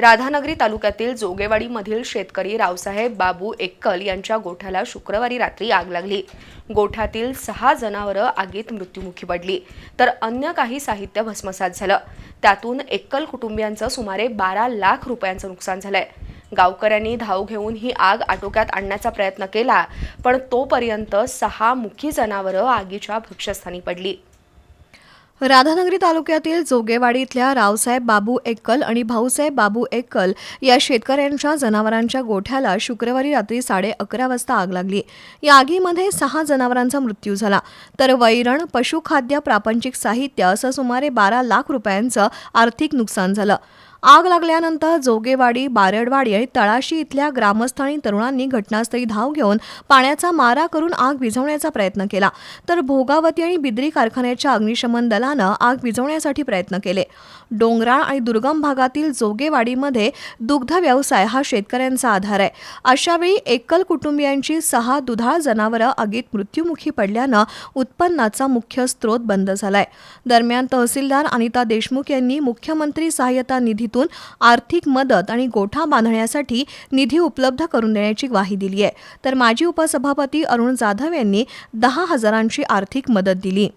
राधानगरी तालुक्यातील जोगेवाडीमधील शेतकरी रावसाहेब बाबू एक्कल यांच्या गोठ्याला शुक्रवारी रात्री आग लागली. गोठ्यातील सहा जनावरं आगीत मृत्युमुखी पडली. तर अन्य काही साहित्य भस्मसात झालं. त्यातून एक्कल कुटुंबियांचं सुमारे बारा लाख रुपयांचं नुकसान झालंय. गावकऱ्यांनी धाव घेऊन ही आग आटोक्यात आणण्याचा प्रयत्न केला पण तोपर्यंत सहा मुखी जनावरं आगीच्या भक्षस्थानी पडली. राधानगरी तालुक्यातील जोगेवाडी इथल्या रावसाहेब बाबू एक्कल आणि भाऊसाहेब बाबू एक्कल या शेतकऱ्यांच्या जनावरांच्या गोठ्याला शुक्रवारी रात्री साडे अकरा वाजता आग लागली. या आगीमध्ये सहा जनावरांचा मृत्यू झाला. तर वैरण पशुखाद्य प्रापंचिक साहित्य असं सुमारे बारा लाख रुपयांचं आर्थिक नुकसान झालं. आग लागल्यानंतर जोगेवाडी बारडवाडी आणि तळाशी इथल्या ग्रामस्थानी तरुणांनी घटनास्थळी धाव घेऊन पाण्याचा मारा करून आग विझवण्याचा प्रयत्न केला. तर भोगावती आणि बिद्री कारखान्याच्या अग्निशमन दलानं आग विझवण्यासाठी प्रयत्न केले. डोंगराळ आणि दुर्गम भागातील जोगेवाडीमध्ये दुग्ध व्यवसाय हा शेतकऱ्यांचा आधार आहे. अशावेळी एकल कुटुंबियांची सहा दुधाळ जनावरं आगीत मृत्युमुखी पडल्यानं उत्पन्नाचा मुख्य स्रोत बंद झालाय. दरम्यान तहसीलदार अनिता देशमुख यांनी मुख्यमंत्री सहाय्यता निधीतून आर्थिक मदत आणि गोठा बांधण्यासाठी निधी उपलब्ध करून देण्याची ग्वाही दिली आहे तर माजी उपसभापती अरुण जाधव यांनी दहा हजारांची आर्थिक मदत दिली.